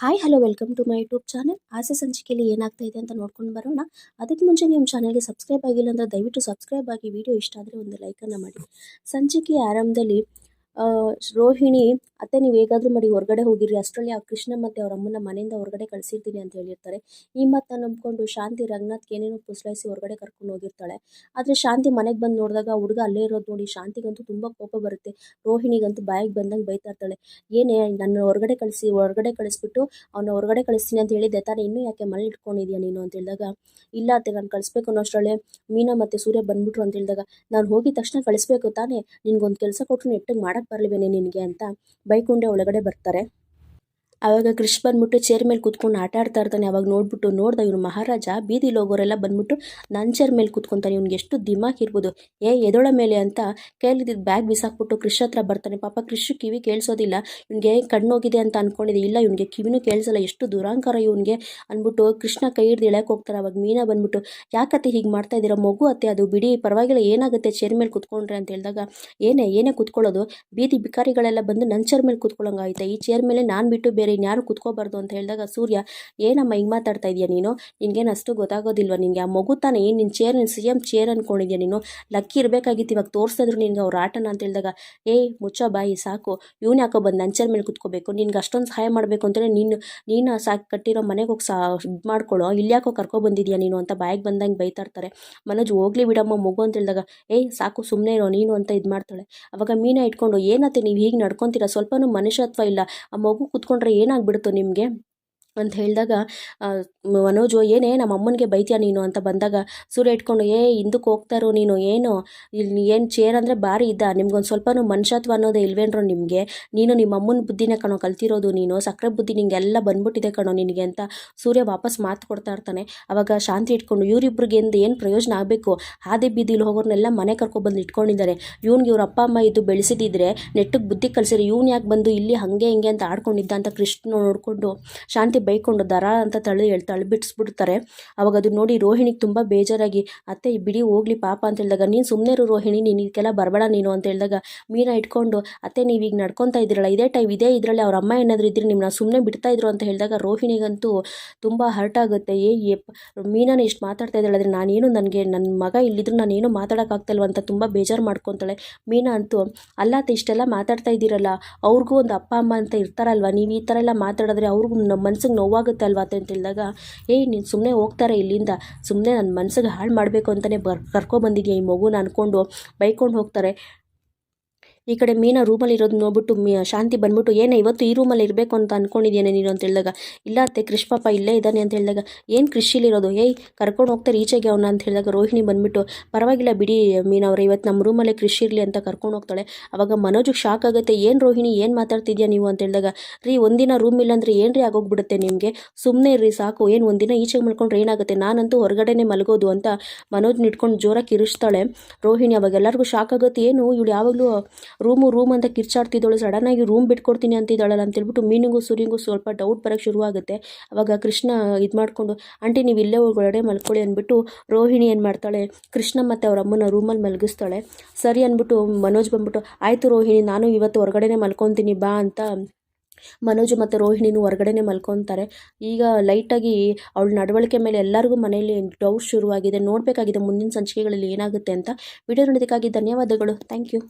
Hi hello welcome to my YouTube channel ಆಸೆ ಸಂಚಿಕೆಯಲ್ಲಿ ಏನಾಗ್ತಾ ಇದೆ ಅಂತ ನೋಡ್ಕೊಂಡು ಬರೋಣ. ಅದಕ್ಕೆ ಮುಂಚೆ ನಿಮ್ಮ ಚಾನಲ್ಗೆ ಸಬ್ಸ್ಕ್ರೈಬ್ ಆಗಿಲ್ಲ ಅಂದರೆ ದಯವಿಟ್ಟು ಸಬ್ಸ್ಕ್ರೈಬ್ ಆಗಿ ವಿಡಿಯೋ ಇಷ್ಟ ಆದರೆ ಒಂದು ಲೈಕನ್ನು ಮಾಡಿ. ಸಂಚಿಕೆ ಆರಂಭದಲ್ಲಿ ರೋಹಿಣಿ, ಅತ್ತೆ ನೀವು ಹೇಗಾದರೂ ಮಾಡಿ ಹೊರಗಡೆ ಹೋಗಿರಿ, ಅಷ್ಟರಲ್ಲಿ ಆ ಕೃಷ್ಣ ಮತ್ತೆ ಅವ್ರ ಅಮ್ಮನ ಮನೆಯಿಂದ ಹೊರಗಡೆ ಕಳಿಸಿರ್ತೀನಿ ಅಂತ ಹೇಳಿರ್ತಾರೆ. ಈ ಮತ್ತ ನಂಬ್ಕೊಂಡು ಶಾಂತಿ, ರಂಗನಾಥ್ಗೆ ಏನೇನೋ ಪುಸ್ಲಾಯಿಸಿ ಹೊರಗಡೆ ಕರ್ಕೊಂಡು ಹೋಗಿರ್ತಾಳೆ. ಆದ್ರೆ ಶಾಂತಿ ಮನೆಗೆ ಬಂದು ನೋಡಿದಾಗ ಹುಡುಗ ಅಲ್ಲೇ ಇರೋದು ನೋಡಿ ಶಾಂತಿಗಂತೂ ತುಂಬ ಕೋಪ ಬರುತ್ತೆ. ರೋಹಿಣಿಗಂತೂ ಬಾಯಿಗೆ ಬಂದಂಗೆ ಬೈತಾ ಇರ್ತಾಳೆ ಏನೇ ನನ್ನ ಹೊರಗಡೆ ಕಳಿಸಿ, ಹೊರಗಡೆ ಕಳಿಸ್ಬಿಟ್ಟು ಅವನ ಹೊರಗಡೆ ಕಳಿಸ್ತೀನಿ ಅಂತ ಹೇಳಿದ್ದೆ, ತಾನೇ ಇನ್ನೂ ಯಾಕೆ ಮನೇಲಿ ಇಟ್ಕೊಂಡಿದ್ಯಾ ನೀನು ಅಂತ ಹೇಳಿದಾಗ, ಇಲ್ಲ ಅತ್ತೆ, ನಾನು ಕಳಿಸ್ಬೇಕು ಅನ್ನೋಷ್ಟರಲ್ಲೇ ಮೀನಾ ಮತ್ತೆ ಸೂರ್ಯ ಬಂದ್ಬಿಟ್ರು ಅಂತ ಹೇಳಿದಾಗ, ನಾನು ಹೋಗಿದ ತಕ್ಷಣ ಕಳಿಸ್ಬೇಕು ತಾನೇ, ನಿನ್ಗೊಂದು ಕೆಲಸ ಕೊಟ್ಟರು ನೆಟ್ಟಿಗೆ ಮಾಡಕ್ಕೆ ಬರಲಿವೇನೆ ನಿನಗೆ ಅಂತ ಬೈಕೊಂಡೆ ಒಳಗಡೆ ಬರ್ತಾರೆ. ಆವಾಗ ಕೃಷ್ ಬಂದ್ಬಿಟ್ಟು ಚೇರ್ ಮೇಲೆ ಕೂತ್ಕೊಂಡು ಆಟ ಆಡ್ತಾ ಇರ್ತಾನೆ, ಅವಾಗ ನೋಡ್ಬಿಟ್ಟು ನೋಡ್ದ ಇವ್ರು ಮಹಾರಾಜ ಬೀದಿಲಿ ಹೋಗೋರೆಲ್ಲ ಬಂದ್ಬಿಟ್ಟು ನನ್ನ ಚೇರ್ ಮೇಲೆ ಕೂತ್ಕೊಂತಾನೆ, ಇವ್ನಿಗೆ ಎಷ್ಟು ದಿಮಾಕ್ ಇರ್ಬೋದು. ಏ, ಎದೊಳ ಮೇಲೆ ಅಂತ ಕೈಲಿದ್ದ ಬ್ಯಾಗ್ ಬಿಸಾಕ್ಬಿಟ್ಟು ಕೃಷ್ ಹತ್ರ ಬರ್ತಾನೆ. ಪಾಪ ಕೃಷ್ ಕಿವಿ ಕೇಳಿಸೋದಿಲ್ಲ. ಇವ್ನಿಗೆ ಕಣ್ಣೋಗಿದೆ ಅಂತ ಅನ್ಕೊಂಡಿದೆ. ಇಲ್ಲ, ಇವ್ನಿಗೆ ಕಿವಿನೂ ಕೇಳಿಸಲ್ಲ. ಎಷ್ಟು ದುರಾಂಕಾರ ಇವನಿಗೆ ಅಂದ್ಬಿಟ್ಟು ಕೃಷ್ಣ ಕೈ ಹಿಡ್ದು ಎಳ್ಯಕ್ಕೆ ಹೋಗ್ತಾರೆ ಅವಾಗ ಮೀನಾ ಬಂದ್ಬಿಟ್ಟು, ಯಾಕತ್ತೆ ಹೀಗೆ ಮಾಡ್ತಾ ಇದ್ದೀರಾ ಮಗು ಅತ್ತೆ, ಅದು ಬಿಡಿ, ಪರವಾಗಿಲ್ಲ, ಏನಾಗುತ್ತೆ ಚೇರ್ ಮೇಲೆ ಕುತ್ಕೊಂಡ್ರೆ? ಅಂತ ಹೇಳಿದಾಗ, ಏನೇ ಏನೇ ಕೂತ್ಕೊಳ್ಳೋದು? ಬೀದಿ ಬಿಕಾರಿಗಳೆಲ್ಲ ಬಂದು ನನ್ನ ಚೇರ್ ಮೇಲೆ ಕುತ್ಕೊಳ್ಳೋಂಗಾಯ್ತಾ ಈ ಚೇರ್ ಮೇಲೆ ನಾನು ಬಿಟ್ಟು ಬೇರೆ ಇನ್ಯಾರು ಕುತ್ಕೋಬಾರ್ದು ಅಂತ ಹೇಳಿದಾಗ, ಸೂರ್ಯ, ಏನಮ್ಮ ಹಿಂಗೆ ಮಾತಾಡ್ತಾ ಇದೀಯ ನೀನು? ನಿನಗೇನು ಅಷ್ಟು ಗೊತ್ತಾಗೋದಿಲ್ವ ನಿನಗೆ? ಆ ಮಗು ತಾನೇ ಏನು ನಿನ್ನ ಚೇರ್ ಸಿ ಎಂ ಚೇರ್ ಅಂದ್ಕೊಂಡಿದ್ಯಾ ನೀನು? ಲಕ್ಕಿ ಇರಬೇಕಾಗಿತ್ತು, ಇವಾಗ ತೋರಿಸಿದ್ರು ನಿನಗೆ ಅವ್ರ ಆಟನ ಅಂತ ಹೇಳಿದಾಗ, ಏ, ಮುಚ್ಚ ಬಾಯಿ, ಸಾಕು. ಇವ್ನು ಯಾಕೋ ಬಂದು ನಂಚರ್ ಮೇಲೆ ಕುತ್ಕೋಬೇಕು. ನಿನ್ಗೆ ಅಷ್ಟೊಂದು ಸಹಾಯ ಮಾಡಬೇಕು ಅಂತಲೇ ನೀನು ನೀನು ಸಾಕು ಕಟ್ಟಿರೋ ಮನೆಗೆ ಹೋಗಿ ಸಾ, ಇದು ಮಾಡ್ಕೊಳ್ಳೋ ಇಲ್ಲಿ ಯಾಕೋ ಕರ್ಕೊ ಬಂದಿದ್ಯಾ ನೀನು? ಅಂತ ಬಾಯಿಗೆ ಬಂದಂಗೆ ಬೈತಾ ಇರ್ತಾರೆ ಮನೋಜ್, ಹೋಗ್ಲಿ ಬಿಡಮ್ಮ, ಮಗು ಅಂತ ಹೇಳಿದಾಗ ಏಯ್ ಸಾಕು ಸುಮ್ಮನೆ ಇರೋ, ನೀನು ಅಂತ ಇದು ಮಾಡ್ತಾಳೆ. ಅವಾಗ ಮೀನ ಇಟ್ಕೊಂಡು, ಏನತ್ತೆ ನೀವು ಹೀಗೆ ನಡ್ಕೊತೀರಾ? ಸ್ವಲ್ಪನೂ ಮನುಷ್ಯತ್ವ ಇಲ್ಲ. ಆ ಮಗು ಕೂತ್ಕೊಂಡ್ರೆ ಏನಾಗ್ಬಿಡುತ್ತೋ ನಿಮಗೆ? ಅಂತ ಹೇಳಿದಾಗ ಮನೋಜು, ಏನೇ ನಮ್ಮ ಅಮ್ಮನಿಗೆ ಬೈತೀಯ ನೀನು ಅಂತ ಬಂದಾಗ ಸೂರ್ಯ ಇಟ್ಕೊಂಡು, ಏ, ಹಿಂದಕ್ಕೆ ಹೋಗ್ತಾರೋ ನೀನು, ಏನು? ಇಲ್ಲಿ ಏನು ಚೇರ್ ಅಂದರೆ ಭಾರಿ ಇದ್ದ, ನಿಮ್ಗೊಂದು ಸ್ವಲ್ಪನೂ ಮನುಷ್ಯತ್ವ ಅನ್ನೋದೇ ಇಲ್ವೇನ್ರೋ ನಿಮಗೆ? ನೀನು ನಿಮ್ಮ ಅಮ್ಮನ ಬುದ್ಧಿನೇ ಕಣೋ ಕಲ್ತಿರೋದು ನೀನು ಸಕ್ಕರೆ ಬುದ್ಧಿ ನಿಂಗೆಲ್ಲ ಬಂದ್ಬಿಟ್ಟಿದೆ ಕಣೋ ನಿನಗೆ ಅಂತ ಸೂರ್ಯ ವಾಪಸ್ ಮಾತು ಕೊಡ್ತಾ ಇರ್ತಾನೆ. ಅವಾಗ ಶಾಂತಿ ಇಟ್ಕೊಂಡು ಇವರಿಬ್ರಿಗೆ ಏನು ಪ್ರಯೋಜನ ಆಗಬೇಕು? ಹಾದಿ ಬೀದಿಲಿ ಹೋಗೋರ್ನೆಲ್ಲ ಮನೆ ಕರ್ಕೊಬಂದು ಇಟ್ಕೊಂಡಿದ್ದಾರೆ. ಇವ್ನಿಗೆ ಇವ್ರ ಅಪ್ಪ, ಅಮ್ಮ ಇದ್ದು ಬೆಳೆಸಿದಿದ್ರೆ ನೆಟ್ಟಿಗೆ ಬುದ್ಧಿ ಕಲಿಸಿದ್ರೆ ಇವ್ನು ಯಾಕೆ ಬಂದು ಇಲ್ಲಿ ಹಂಗೆ ಹಿಂಗೆ ಅಂತ ಆಡ್ಕೊಂಡಿದ್ದ ಅಂತ ಕೃಷ್ಣ ನೋಡಿಕೊಂಡು ಶಾಂತಿ ಬೈಕೊಂಡು ದರ ಅಂತ ತಳ್ಳಿ ಹೇಳ್ತಾಳೆ ಬಿಡಿಸ್ಬಿಡ್ತಾರೆ ಅವಾಗ ಅದು ನೋಡಿ ರೋಹಿಣಿಗೆ ತುಂಬ ಬೇಜಾರಾಗಿ, ಅತ್ತೆ ಬಿಡಿ ಹೋಗ್ಲಿ ಪಾಪ ಅಂತ ಹೇಳಿದಾಗ, ನೀನು ಸುಮ್ಮನೆ ರೋಹಿಣಿ, ನೀನು ಇದಕ್ಕೆಲ್ಲ ಬರಬೇಡ ನೀನು ಅಂತ ಹೇಳಿದಾಗ ಮೀನ ಇಟ್ಕೊಂಡು, ಅತ್ತೆ ನೀವು ಈಗ ನಡ್ಕೊತಾ ಇದ್ದೀರಲ್ಲ, ಇದೇ ಟೈಮ್, ಇದೇ ಇದರಲ್ಲಿ ಅವ್ರ ಅಮ್ಮ ಏನಾದರೂ ಇದ್ರೆ ನಿಮ್ಮನ್ನ ಸುಮ್ಮನೆ ಬಿಡ್ತಾ ಇದ್ರು ಅಂತ ಹೇಳಿದಾಗ ರೋಹಿಣಿಗಂತೂ ತುಂಬ ಹರ್ಟ್ ಆಗುತ್ತೆ. ಏ ಮೀನಾನ ಇಷ್ಟು ಮಾತಾಡ್ತಾ ಇದ್ದಾಳೆ ಅಂದರೆ ನಾನೇನು ನನಗೆ ನನ್ನ ಮಗ ಇಲ್ಲಿದ್ರು ನಾನೇನು ಮಾತಾಡೋಕ್ಕಾಗ್ತಲ್ವ ಅಂತ ತುಂಬ ಬೇಜಾರು ಮಾಡ್ಕೊತಾಳೆ ಮೀನಾ ಅಂತೂ. ಅಲ್ಲಾತ ಇಷ್ಟೆಲ್ಲ ಮಾತಾಡ್ತಾ ಇದ್ದೀರಲ್ಲ, ಅವ್ರಿಗೂ ಒಂದು ಅಪ್ಪ, ಅಮ್ಮ ಅಂತ ಇರ್ತಾರಲ್ವ, ನೀವು ಈ ಥರ ಎಲ್ಲ ಮಾತಾಡಿದ್ರೆ ಅವ್ರಿಗೂ ನಮ್ಮ ಮನ್ಸಿಗೆ ನೋವಾಗುತ್ತೆ ಅಲ್ವಾ ಅಂತ ಹೇಳಿದಾಗ ಏಯ್, ನೀನು ಸುಮ್ಮನೆ ಹೋಗ್ತಾರೆ ಇಲ್ಲಿಂದ. ಸುಮ್ಮನೆ ನನ್ನ ಮನಸ್ಸಿಗೆ ಹಾಳು ಮಾಡಬೇಕು ಅಂತಲೇ ಬರ್, ಕರ್ಕೊಬಂದಿದ್ಯಾ ಈ ಮಗುನ? ಅಂದ್ಕೊಂಡು ಬೈಕೊಂಡು ಹೋಗ್ತಾರೆ. ಈ ಕಡೆ ಮೀನ ರೂಮಲ್ಲಿ ಇರೋದು ನೋಡ್ಬಿಟ್ಟು ಮೀ, ಶಾಂತಿ ಬಂದ್ಬಿಟ್ಟು, ಏನೇ, ಇವತ್ತು ಈ ರೂಮಲ್ಲಿ ಇರಬೇಕು ಅಂತ ಅಂದ್ಕೊಂಡಿದ್ದೇನೆ ನೀನು? ಅಂತ ಹೇಳಿದಾಗ, ಇಲ್ಲ ಅತ್ತೆ ಕೃಷ್ ಇಲ್ಲೇ ಇದ್ದಾನೆ ಅಂತ ಹೇಳಿದಾಗ, ಏನು ಕೃಷಿಲಿರೋದು ಏಯ್, ಕರ್ಕೊಂಡು ಹೋಗ್ತಾರೆ ಈಚೆಗೆ ಅವನ? ಅಂತ ಹೇಳಿದಾಗ, ರೋಹಿಣಿ ಬಂದ್ಬಿಟ್ಟು, ಪರವಾಗಿಲ್ಲ ಬಿಡಿ ಮೀನವ್ರೆ ಇವತ್ತು ನಮ್ಮ ರೂಮಲ್ಲೇ ಕೃಷಿ ಇರಲಿ ಅಂತ ಕರ್ಕೊಂಡು ಹೋಗ್ತಾಳೆ. ಅವಾಗ ಮನೋಜಿಗೆ ಶಾಕ್ ಆಗುತ್ತೆ. ಏನು ರೋಹಿಣಿ, ಏನು ಮಾತಾಡ್ತಿದ್ಯಾ ನೀವು? ಅಂತ ಹೇಳಿದಾಗ, ರೀ, ಒಂದಿನ ರೂಮ್ ಇಲ್ಲ ಅಂದರೆ ಏನು ರೀ ಆಗೋಗ್ಬಿಡುತ್ತೆ ನಿಮಗೆ? ಸುಮ್ಮನೆ ಇರ್ರಿ, ಸಾಕು. ಏನು, ಒಂದಿನ ಈಚೆಗೆ ಮಲ್ಕೊಂಡ್ರೆ ಏನಾಗುತ್ತೆ? ನಾನಂತೂ ಹೊರಗಡೆನೆ ಮಲಗೋದು ಅಂತ ಮನೋಜ್ ಇಟ್ಕೊಂಡು ಜೋರಾಗಿ ಇರಿಸ್ತಾಳೆ ರೋಹಿಣಿ ಅವಾಗ ಎಲ್ಲರಿಗೂ ಶಾಕ್ ಆಗುತ್ತೆ. ಏನು, ಇವಳು ಯಾವಾಗಲೂ ರೂಮು, ರೂಮ್ ಅಂತ ಕಿರ್ಚಾಡ್ತಿದ್ದಳು ಸಡನ್ನಾಗಿ ರೂಮ್ ಬಿಟ್ಕೊಡ್ತೀನಿ ಅಂತಿದ್ದಾಳಲ್ಲ ಅಂತೇಳ್ಬಿಟ್ಟು ಮೀನಿಗೂ ಸೂರ್ಯಂಗೂ ಸ್ವಲ್ಪ ಡೌಟ್ ಬರೋಕ್ಕೆ ಶುರುವಾಗುತ್ತೆ. ಅವಾಗ ಕೃಷ್ಣ ಇದು ಮಾಡಿಕೊಂಡು, ಆಂಟಿ, ನೀವು ಇಲ್ಲೇ ಒಳಗಡೆ ಮಲ್ಕೊಳ್ಳಿ ಅಂದ್ಬಿಟ್ಟು ರೋಹಿಣಿ ಏನು ಮಾಡ್ತಾಳೆ, ಕೃಷ್ಣ ಮತ್ತು ಅವ್ರ ಅಮ್ಮನ ರೂಮಲ್ಲಿ ಮಲಗಿಸ್ತಾಳೆ. ಸರಿ ಅಂದ್ಬಿಟ್ಟು ಮನೋಜ್ ಬಂದ್ಬಿಟ್ಟು, ಆಯಿತು ರೋಹಿಣಿ, ನಾನು ಇವತ್ತು ಹೊರಗಡೆನೇ ಮಲ್ಕೊತೀನಿ, ಬಾ ಅಂತ. ಮನೋಜ್ ಮತ್ತು ರೋಹಿಣಿನೂ ಹೊರಗಡೆನೆ ಮಲ್ಕೊತಾರೆ. ಈಗ ಲೈಟಾಗಿ ಅವಳ ನಡವಳಿಕೆ ಮೇಲೆ ಎಲ್ಲರಿಗೂ ಮನೆಯಲ್ಲಿ ಡೌಟ್ ಶುರುವಾಗಿದೆ. ನೋಡಬೇಕಾಗಿದೆ ಮುಂದಿನ ಸಂಚಿಕೆಗಳಲ್ಲಿ ಏನಾಗುತ್ತೆ ಅಂತ. ವಿಡಿಯೋ ನೋಡೋದಕ್ಕಾಗಿ ಧನ್ಯವಾದಗಳು. Thank you